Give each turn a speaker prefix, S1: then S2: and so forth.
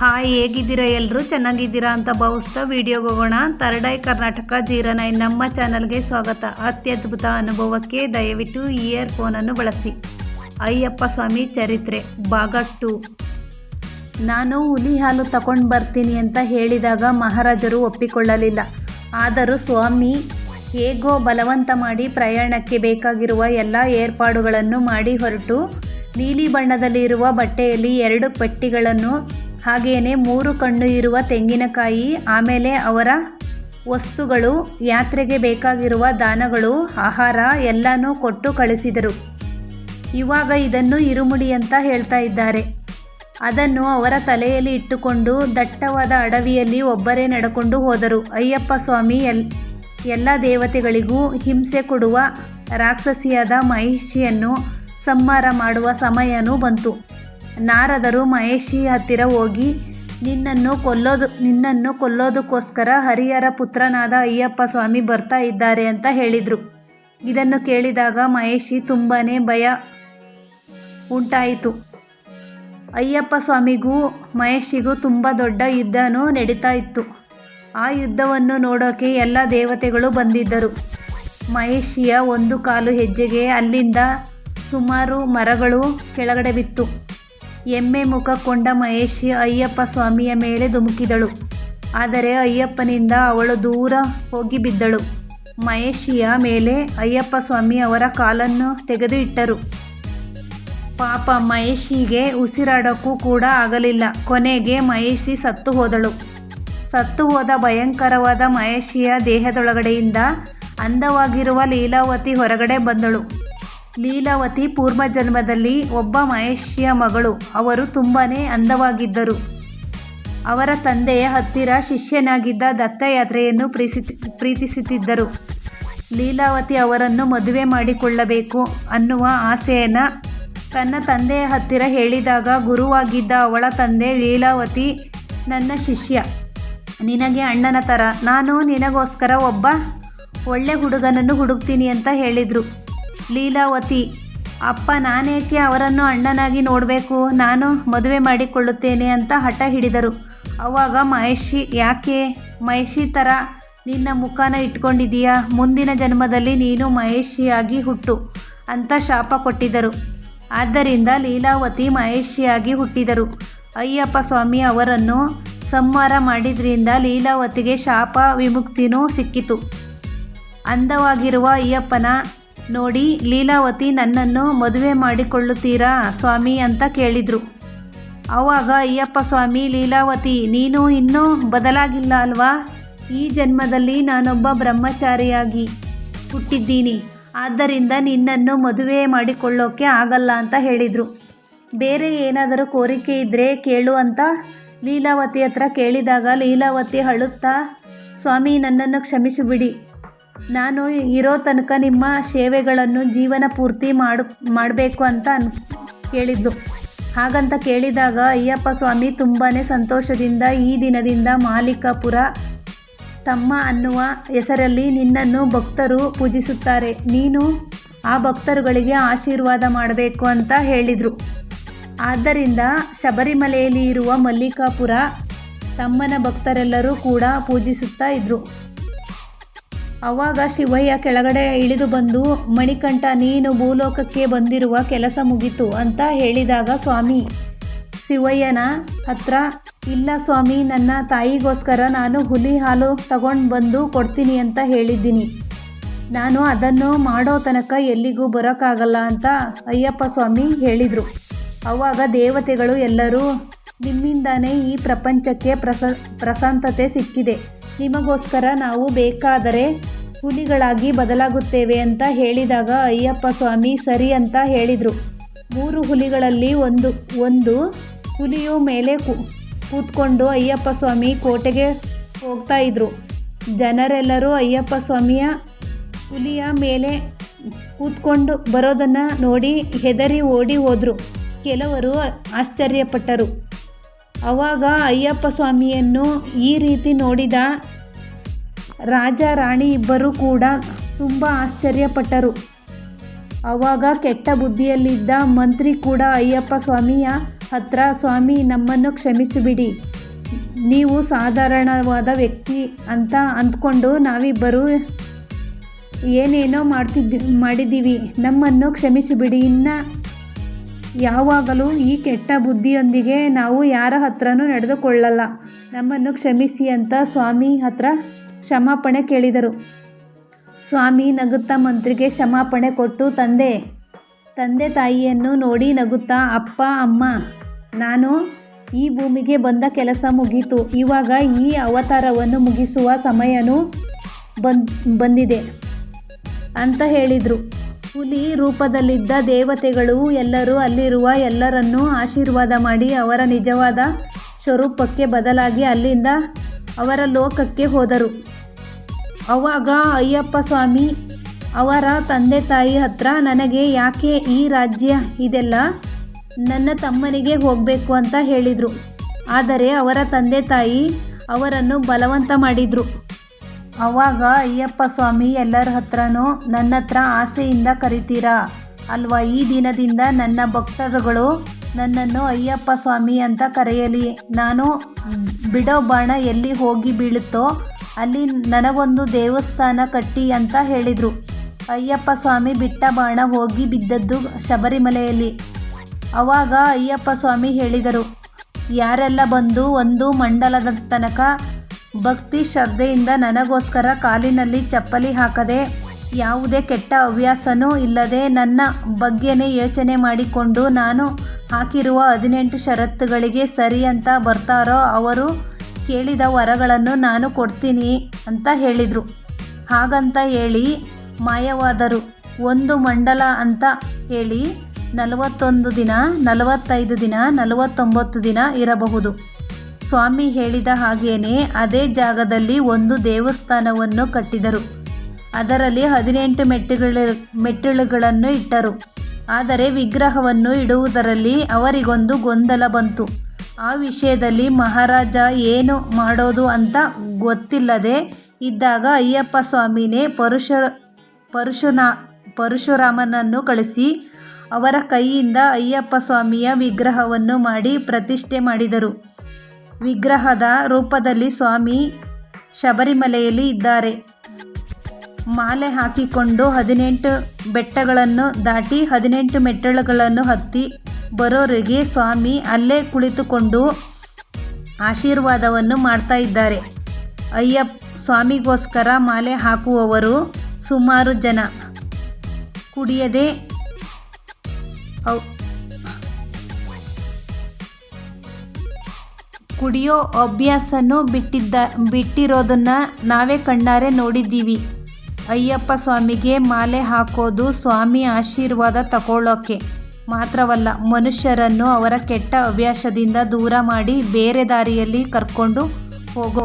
S1: Hi, ಹೇಗಿದ್ದೀರಾ ಎಲ್ಲರೂ ಚೆನ್ನಾಗಿದ್ದೀರಾ ಅಂತ ಭಾವಿಸ್ತಾ ವಿಡಿಯೋಗೆ ಹೋಗೋಣ. ತರಡೈ ಕರ್ನಾಟಕ ಜೀರೋ ನೈನ್ ನಮ್ಮ ಚಾನಲ್ಗೆ ಸ್ವಾಗತ. ಅತ್ಯದ್ಭುತ ಅನುಭವಕ್ಕೆ ದಯವಿಟ್ಟು ಇಯರ್ ಫೋನನ್ನು ಬಳಸಿ. ಅಯ್ಯಪ್ಪ ಸ್ವಾಮಿ ಚರಿತ್ರೆ, ಭಾಗ ಟು. ನಾನು ಹುಲಿ ಹಾಲು ತಗೊಂಡು ಬರ್ತೀನಿ ಅಂತ ಹೇಳಿದಾಗ ಮಹಾರಾಜರು ಒಪ್ಪಿಕೊಳ್ಳಲಿಲ್ಲ. ಆದರೂ ಸ್ವಾಮಿ, ಹೇಗೋ ಬಲವಂತ ಮಾಡಿ ಪ್ರಯಾಣಕ್ಕೆ ಬೇಕಾಗಿರುವ ಎಲ್ಲ ಏರ್ಪಾಡುಗಳನ್ನು ಮಾಡಿ ಹೊರಟು, ನೀಲಿ ಬಣ್ಣದಲ್ಲಿರುವ ಬಟ್ಟೆಯಲ್ಲಿ ಎರಡು ಪೆಟ್ಟಿಗಳನ್ನು ಹಾಗೆಯೇ ಮೂರು ಕಣ್ಣು ಇರುವ ತೆಂಗಿನಕಾಯಿ, ಆಮೇಲೆ ಅವರ ವಸ್ತುಗಳು, ಯಾತ್ರೆಗೆ ಬೇಕಾಗಿರುವ ದಾನಗಳು, ಆಹಾರ ಎಲ್ಲನೂ ಕೊಟ್ಟು ಕಳಿಸಿದರು. ಇವಾಗ ಇದನ್ನು ಇರುಮುಡಿ ಅಂತ ಹೇಳ್ತಾ ಇದ್ದಾರೆ. ಅದನ್ನು ಅವರ ತಲೆಯಲ್ಲಿ ಇಟ್ಟುಕೊಂಡು ದಟ್ಟವಾದ ಅಡವಿಯಲ್ಲಿ ಒಬ್ಬರೇ ನಡೆಕೊಂಡು ಹೋದರು. ಅಯ್ಯಪ್ಪ ಸ್ವಾಮಿ, ಎಲ್, ಎಲ್ಲ ದೇವತೆಗಳಿಗೂ ಹಿಂಸೆ ಕೊಡುವ ರಾಕ್ಷಸಿಯಾದ ಮಹಿಷಿಯನ್ನು ಸಂಹಾರ ಮಾಡುವ ಸಮಯನೂ ಬಂತು. ನಾರದರು ಮಹೇಶಿ ಹತ್ತಿರ ಹೋಗಿ, ನಿನ್ನನ್ನು ಕೊಲ್ಲೋದು, ನಿನ್ನನ್ನು ಕೊಲ್ಲೋದಕ್ಕೋಸ್ಕರ ಹರಿಹರ ಪುತ್ರನಾದ ಅಯ್ಯಪ್ಪ ಸ್ವಾಮಿ ಬರ್ತಾ ಇದ್ದಾರೆ ಅಂತ ಹೇಳಿದರು. ಇದನ್ನು ಕೇಳಿದಾಗ ಮಹೇಶಿ ತುಂಬಾ ಭಯ ಉಂಟಾಯಿತು. ಅಯ್ಯಪ್ಪ ಸ್ವಾಮಿಗೂ ಮಹೇಶಿಗೂ ತುಂಬ ದೊಡ್ಡ ಯುದ್ಧನೂ ನಡೀತಾ ಇತ್ತು. ಆ ಯುದ್ಧವನ್ನು ನೋಡೋಕೆ ಎಲ್ಲ ದೇವತೆಗಳು ಬಂದಿದ್ದರು. ಮಹೇಶಿಯ ಒಂದು ಕಾಲು ಹೆಜ್ಜೆಗೆ ಅಲ್ಲಿಂದ ಸುಮಾರು ಮರಗಳು ಕೆಳಗಡೆ ಬಿತ್ತು. ಎಮ್ಮೆ ಮುಖ ಕೊಂಡ ಮಹೇಶಿ ಅಯ್ಯಪ್ಪ ಸ್ವಾಮಿಯ ಮೇಲೆ ಧುಮುಕಿದಳು. ಆದರೆ ಅಯ್ಯಪ್ಪನಿಂದ ಅವಳು ದೂರ ಹೋಗಿ ಬಿದ್ದಳು. ಮಹೇಶಿಯ ಮೇಲೆ ಅಯ್ಯಪ್ಪ ಸ್ವಾಮಿ ಅವರ ಕಾಲನ್ನು ತೆಗೆದು ಇಟ್ಟರು. ಪಾಪ ಮಹೇಶಿಗೆ ಉಸಿರಾಡೋಕ್ಕೂ ಕೂಡ ಆಗಲಿಲ್ಲ. ಕೊನೆಗೆ ಮಹೇಶಿ ಸತ್ತು ಹೋದಳು. ಸತ್ತು ಹೋದ ಭಯಂಕರವಾದ ಮಹೇಶಿಯ ದೇಹದೊಳಗಡೆಯಿಂದ ಅಂದವಾಗಿರುವ ಲೀಲಾವತಿ ಹೊರಗಡೆ ಬಂದಳು. ಲೀಲಾವತಿ ಪೂರ್ವಜನ್ಮದಲ್ಲಿ ಒಬ್ಬ ಮಹೇಶಿಯ ಮಗಳು. ಅವರು ತುಂಬಾ ಅಂದವಾಗಿದ್ದರು. ಅವರ ತಂದೆಯ ಹತ್ತಿರ ಶಿಷ್ಯನಾಗಿದ್ದ ದತ್ತಯಾತ್ರೆಯನ್ನು ಪ್ರೀತಿಸುತ್ತಿದ್ದರು. ಲೀಲಾವತಿ ಅವರನ್ನು ಮದುವೆ ಮಾಡಿಕೊಳ್ಳಬೇಕು ಅನ್ನುವ ಆಸೆಯನ್ನು ತನ್ನ ತಂದೆಯ ಹತ್ತಿರ ಹೇಳಿದಾಗ ಗುರುವಾಗಿದ್ದ ಅವಳ ತಂದೆ ಲೀಲಾವತಿ ನನ್ನ ಶಿಷ್ಯ. ನಿನಗೆ ಅಣ್ಣನ ಥರ ನಾನು ನಿನಗೋಸ್ಕರ ಒಬ್ಬ ಒಳ್ಳೆ ಹುಡುಗನನ್ನು ಹುಡುಕ್ತೀನಿ ಅಂತ ಹೇಳಿದರು. ಲೀಲಾವತಿ, ಅಪ್ಪ, ನಾನೇಕೆ ಅವರನ್ನು ಅಣ್ಣನಾಗಿ ನೋಡಬೇಕು? ನಾನು ಮದುವೆ ಮಾಡಿಕೊಳ್ಳುತ್ತೇನೆ ಅಂತ ಹಠ ಹಿಡಿದರು. ಅವಾಗ ಮಹೇಶಿ, ಯಾಕೆ? ಮಹೇಶಿ ಥರ ನಿನ್ನ ಮುಖನ ಇಟ್ಕೊಂಡಿದೀಯಾ ಮುಂದಿನ ಜನ್ಮದಲ್ಲಿ ನೀನು ಮಹೇಶಿಯಾಗಿ ಹುಟ್ಟು ಅಂತ ಶಾಪ ಕೊಟ್ಟಿದ್ದರು. ಆದ್ದರಿಂದ ಲೀಲಾವತಿ ಮಹೇಶಿಯಾಗಿ ಹುಟ್ಟಿದರು. ಅಯ್ಯಪ್ಪ ಸ್ವಾಮಿ ಅವರನ್ನು ಸಂಹಾರ ಮಾಡಿದ್ರಿಂದ ಲೀಲಾವತಿಗೆ ಶಾಪ ವಿಮುಕ್ತಿನೂ ಸಿಕ್ಕಿತು. ಅಂದವಾಗಿರುವ ಅಯ್ಯಪ್ಪನ ನೋಡಿ, ಲೀಲಾವತಿ, ನನ್ನನ್ನು ಮದುವೆ ಮಾಡಿಕೊಳ್ಳುತ್ತೀರಾ ಸ್ವಾಮಿ ಅಂತ ಕೇಳಿದರು. ಆವಾಗ, ಅಯ್ಯಪ್ಪ ಸ್ವಾಮಿ, ಲೀಲಾವತಿ, ನೀನು ಇನ್ನೂ ಬದಲಾಗಿಲ್ಲ ಅಲ್ವಾ? ಈ ಜನ್ಮದಲ್ಲಿ ನಾನೊಬ್ಬ ಬ್ರಹ್ಮಚಾರಿಯಾಗಿ ಹುಟ್ಟಿದ್ದೀನಿ. ಆದ್ದರಿಂದ ನಿನ್ನನ್ನು ಮದುವೆ ಮಾಡಿಕೊಳ್ಳೋಕ್ಕೆ ಆಗಲ್ಲ ಅಂತ ಹೇಳಿದರು. ಬೇರೆ ಏನಾದರೂ ಕೋರಿಕೆ ಇದ್ದರೆ ಕೇಳು ಅಂತ ಲೀಲಾವತಿ ಹತ್ರ ಕೇಳಿದಾಗ, ಲೀಲಾವತಿ ಅಳುತ್ತಾ, ಸ್ವಾಮಿ, ನನ್ನನ್ನು ಕ್ಷಮಿಸಿಬಿಡಿ. ನಾನು ಇರೋ ತನಕ ನಿಮ್ಮ ಸೇವೆಗಳನ್ನು ಜೀವನ ಪೂರ್ತಿ ಮಾಡು, ಮಾಡಬೇಕು ಅಂತ ಅನ್ ಕೇಳಿದ್ಲು ಹಾಗಂತ ಕೇಳಿದಾಗ, ಅಯ್ಯಪ್ಪ ಸ್ವಾಮಿ ತುಂಬಾ ಸಂತೋಷದಿಂದ, ಈ ದಿನದಿಂದ ಮಾಲಿಕಾಪುರ ತಮ್ಮ ಅನ್ನುವ ಹೆಸರಲ್ಲಿ ನಿನ್ನನ್ನು ಭಕ್ತರು ಪೂಜಿಸುತ್ತಾರೆ. ನೀನು ಆ ಭಕ್ತರುಗಳಿಗೆ ಆಶೀರ್ವಾದ ಮಾಡಬೇಕು ಅಂತ ಹೇಳಿದರು. ಆದ್ದರಿಂದ ಶಬರಿಮಲೆಯಲ್ಲಿ ಇರುವ ಮಲ್ಲಿಕಾಪುರ ತಮ್ಮನ ಭಕ್ತರೆಲ್ಲರೂ ಕೂಡ ಪೂಜಿಸುತ್ತಾ ಇದ್ದರು ಆವಾಗ ಶಿವಯ್ಯ ಕೆಳಗಡೆ ಇಳಿದು ಬಂದು, ಮಣಿಕಂಠ, ನೀನು ಭೂಲೋಕಕ್ಕೆ ಬಂದಿರುವ ಕೆಲಸ ಮುಗಿತು ಅಂತ ಹೇಳಿದಾಗ ಸ್ವಾಮಿ, ಶಿವಯ್ಯನ ಹತ್ರ, ಇಲ್ಲ ಸ್ವಾಮಿ, ನನ್ನ ತಾಯಿಗೋಸ್ಕರ ನಾನು ಹುಲಿ ಹಾಲು ತಗೊಂಡು ಬಂದು ಕೊಡ್ತೀನಿ ಅಂತ ಹೇಳಿದ್ದೀನಿ. ನಾನು ಅದನ್ನು ಮಾಡೋ ತನಕ ಎಲ್ಲಿಗೂ ಬರೋಕ್ಕಾಗಲ್ಲ ಅಂತ ಅಯ್ಯಪ್ಪ ಸ್ವಾಮಿ ಹೇಳಿದರು. ಅವಾಗ ದೇವತೆಗಳು ಎಲ್ಲರೂ, ನಿಮ್ಮಿಂದಾನೇ ಈ ಪ್ರಪಂಚಕ್ಕೆ ಪ್ರಸ, ಪ್ರಶಾಂತತೆ ಸಿಕ್ಕಿದೆ. ನಿಮಗೋಸ್ಕರ ನಾವು ಬೇಕಾದರೆ ಹುಲಿಗಳಾಗಿ ಬದಲಾಗುತ್ತೇವೆ ಅಂತ ಹೇಳಿದಾಗ, ಅಯ್ಯಪ್ಪ ಸ್ವಾಮಿ ಸರಿ ಅಂತ ಹೇಳಿದರು. ಮೂರು ಹುಲಿಗಳಲ್ಲಿ ಒಂದು ಒಂದು ಹುಲಿಯು ಮೇಲೆ ಕೂತ್ಕೊಂಡು ಅಯ್ಯಪ್ಪ ಸ್ವಾಮಿ ಕೋಟೆಗೆ ಹೋಗ್ತಾ ಇದ್ರು. ಜನರೆಲ್ಲರೂ ಅಯ್ಯಪ್ಪ ಸ್ವಾಮಿಯ ಹುಲಿಯ ಮೇಲೆ ಕೂತ್ಕೊಂಡು ಬರೋದನ್ನು ನೋಡಿ ಹೆದರಿ ಓಡಿ ಹೋದರು. ಕೆಲವರು ಆಶ್ಚರ್ಯಪಟ್ಟರು. ಆವಾಗ ಅಯ್ಯಪ್ಪ ಸ್ವಾಮಿಯನ್ನು ಈ ರೀತಿ ನೋಡಿದ ರಾಜ ರಾಣಿ ಇಬ್ಬರೂ ಕೂಡ ತುಂಬ ಆಶ್ಚರ್ಯಪಟ್ಟರು. ಅವಾಗ ಕೆಟ್ಟ ಬುದ್ಧಿಯಲ್ಲಿದ್ದ ಮಂತ್ರಿ ಕೂಡ ಅಯ್ಯಪ್ಪ ಸ್ವಾಮಿಯ ಹತ್ರ, ಸ್ವಾಮಿ, ನಮ್ಮನ್ನು ಕ್ಷಮಿಸಿಬಿಡಿ. ನೀವು ಸಾಧಾರಣವಾದ ವ್ಯಕ್ತಿ ಅಂತ ಅಂದ್ಕೊಂಡು ನಾವಿಬ್ಬರು ಏನೇನೋ ಮಾಡ್ತಿದ್ದಿ ಮಾಡಿದ್ದೀವಿ. ನಮ್ಮನ್ನು ಕ್ಷಮಿಸಿಬಿಡಿ. ಇನ್ನು ಯಾವಾಗಲೂ ಈ ಕೆಟ್ಟ ಬುದ್ಧಿಯೊಂದಿಗೆ ನಾವು ಯಾರ ಹತ್ರನೂ ನಡೆದುಕೊಳ್ಳಲ್ಲ. ನಮ್ಮನ್ನು ಕ್ಷಮಿಸಿ ಅಂತ ಸ್ವಾಮಿ ಹತ್ರ ಕ್ಷಮಾಪಣೆ ಕೇಳಿದರು. ಸ್ವಾಮಿ ನಗುತ್ತಾ ಮಂತ್ರಿಗೆ ಕ್ಷಮಾಪಣೆ ಕೊಟ್ಟು, ತಂದೆ ತಂದೆ ತಾಯಿಯನ್ನು ನೋಡಿ ನಗುತ್ತಾ, ಅಪ್ಪ, ಅಮ್ಮ, ನಾನು ಈ ಭೂಮಿಗೆ ಬಂದ ಕೆಲಸ ಮುಗೀತು. ಇವಾಗ ಈ ಅವತಾರವನ್ನು ಮುಗಿಸುವ ಸಮಯನೂ ಬಂದ್, ಬಂದಿದೆ ಅಂತ ಹೇಳಿದರು. ಹುಲಿ ರೂಪದಲ್ಲಿದ್ದ ದೇವತೆಗಳು ಎಲ್ಲರೂ ಅಲ್ಲಿರುವ ಎಲ್ಲರನ್ನೂ ಆಶೀರ್ವಾದ ಮಾಡಿ ಅವರ ನಿಜವಾದ ಸ್ವರೂಪಕ್ಕೆ ಬದಲಾಗಿ ಅಲ್ಲಿಂದ ಅವರ ಲೋಕಕ್ಕೆ ಹೋದರು. ಅವಾಗ ಅಯ್ಯಪ್ಪ ಸ್ವಾಮಿ ಅವರ ತಂದೆ ತಾಯಿ ಹತ್ರ, ನನಗೆ ಯಾಕೆ ಈ ರಾಜ್ಯ ಇದೆಲ್ಲ? ನನ್ನ ತಮ್ಮನಿಗೆ ಹೋಗಬೇಕು ಅಂತ ಹೇಳಿದರು. ಆದರೆ ಅವರ ತಂದೆ ತಾಯಿ ಅವರನ್ನು ಬಲವಂತ ಮಾಡಿದರು. ಆವಾಗ ಅಯ್ಯಪ್ಪ ಸ್ವಾಮಿ, ಎಲ್ಲರ ಹತ್ರನೂ ನನ್ನ ಹತ್ರ ಆಸೆಯಿಂದ ಕರಿತೀರಾ? ಅಲ್ವಾ, ಈ ದಿನದಿಂದ ನನ್ನ ಭಕ್ತರುಗಳು ನನ್ನನ್ನು ಅಯ್ಯಪ್ಪ ಸ್ವಾಮಿ ಅಂತ ಕರೆಯಲಿ. ನಾನು ಬಿಡೋ ಬಾಣ ಎಲ್ಲಿ ಹೋಗಿ ಬೀಳುತ್ತೋ, ಅಲ್ಲಿ ನನಗೊಂದು ದೇವಸ್ಥಾನ ಕಟ್ಟಿ ಅಂತ ಹೇಳಿದರು. ಅಯ್ಯಪ್ಪ ಸ್ವಾಮಿ ಬಿಟ್ಟ ಬಾಣ ಹೋಗಿ ಬಿದ್ದದ್ದು ಶಬರಿಮಲೆಯಲ್ಲಿ. ಅವಾಗ ಅಯ್ಯಪ್ಪ ಸ್ವಾಮಿ ಹೇಳಿದರು, ಯಾರೆಲ್ಲ ಬಂದು ಒಂದು ಮಂಡಲದ ತನಕ ಭಕ್ತಿ ಶ್ರದ್ಧೆಯಿಂದ ನನಗೋಸ್ಕರ ಕಾಲಿನಲ್ಲಿ ಚಪ್ಪಲಿ ಹಾಕದೆ ಯಾವುದೇ ಕೆಟ್ಟ ಹವ್ಯಾಸನೂ ಇಲ್ಲದೆ ನನ್ನ ಬಗ್ಗೆನೇ ಯೋಚನೆ ಮಾಡಿಕೊಂಡು ನಾನು ಹಾಕಿರುವ ಹದಿನೆಂಟು ಷರತ್ತುಗಳಿಗೆ ಸರಿ ಅಂತ ಬರ್ತಾರೋ ಅವರು ಕೇಳಿದ ವರಗಳನ್ನು ನಾನು ಕೊಡ್ತೀನಿ ಅಂತ ಹೇಳಿದರು. ಹಾಗಂತ ಹೇಳಿ ಮಾಯವಾದರು. ಒಂದು ಮಂಡಲ ಅಂತ ಹೇಳಿ ನಲವತ್ತೊಂದು ದಿನ, ನಲವತ್ತೈದು ದಿನ, ನಲವತ್ತೊಂಬತ್ತು ದಿನ ಇರಬಹುದು. ಸ್ವಾಮಿ ಹೇಳಿದ ಹಾಗೇನೆ ಅದೇ ಜಾಗದಲ್ಲಿ ಒಂದು ದೇವಸ್ಥಾನವನ್ನು ಕಟ್ಟಿದರು. ಅದರಲ್ಲಿ ಹದಿನೆಂಟು ಮೆಟ್ಟಿಗಳ, ಮೆಟ್ಟಿಲುಗಳನ್ನು ಇಟ್ಟರು. ಆದರೆ ವಿಗ್ರಹವನ್ನು ಇಡುವುದರಲ್ಲಿ ಅವರಿಗೊಂದು ಗೊಂದಲ ಬಂತು. ಆ ವಿಷಯದಲ್ಲಿ ಮಹಾರಾಜ ಏನು ಮಾಡೋದು ಅಂತ ಗೊತ್ತಿಲ್ಲದೆ ಇದ್ದಾಗ ಅಯ್ಯಪ್ಪ ಸ್ವಾಮಿನೇ ಪರಶು, ಪರಶುನ, ಪರಶುರಾಮನನ್ನು ಕಳಿಸಿ ಅವರ ಕೈಯಿಂದ ಅಯ್ಯಪ್ಪ ಸ್ವಾಮಿಯ ವಿಗ್ರಹವನ್ನು ಮಾಡಿ ಪ್ರತಿಷ್ಠೆ ಮಾಡಿದರು. ವಿಗ್ರಹದ ರೂಪದಲ್ಲಿ ಸ್ವಾಮಿ ಶಬರಿಮಲೆಯಲ್ಲಿ ಇದ್ದಾರೆ. ಮಾಲೆ ಹಾಕಿಕೊಂಡು ಹದಿನೆಂಟು ಬೆಟ್ಟಗಳನ್ನು ದಾಟಿ ಹದಿನೆಂಟು ಮೆಟ್ಟಲುಗಳನ್ನು ಹತ್ತಿ ಬರೋರಿಗೆ ಸ್ವಾಮಿ ಅಲ್ಲೇ ಕುಳಿತುಕೊಂಡು ಆಶೀರ್ವಾದವನ್ನು ಮಾಡ್ತಾ ಇದ್ದಾರೆ. ಅಯ್ಯಪ್ಪ ಸ್ವಾಮಿಗೋಸ್ಕರ ಮಾಲೆ ಹಾಕುವವರು ಸುಮಾರು ಜನ. ಕುಡಿಯದೆ ಕುಡಿಯೋ ಅಭ್ಯಾಸನೂ ಬಿಟ್ಟಿದ್ದ, ಬಿಟ್ಟಿರೋದನ್ನ ನಾವೇ ಕಣ್ಣಾರೆ ನೋಡಿದ್ದೀವಿ. ಅಯ್ಯಪ್ಪ ಸ್ವಾಮಿಗೆ ಮಾಲೆ ಹಾಕೋದು ಸ್ವಾಮಿ ಆಶೀರ್ವಾದ ತಗೊಳ್ಳೋಕೆ. ಮಾತ್ರವಲ್ಲ, ಮನುಷ್ಯರನ್ನು ಅವರ ಕೆಟ್ಟ ಅಭ್ಯಾಸದಿಂದ ದೂರ ಮಾಡಿ ಬೇರೆ ದಾರಿಯಲ್ಲಿ ಕರ್ಕೊಂಡು ಹೋಗೋ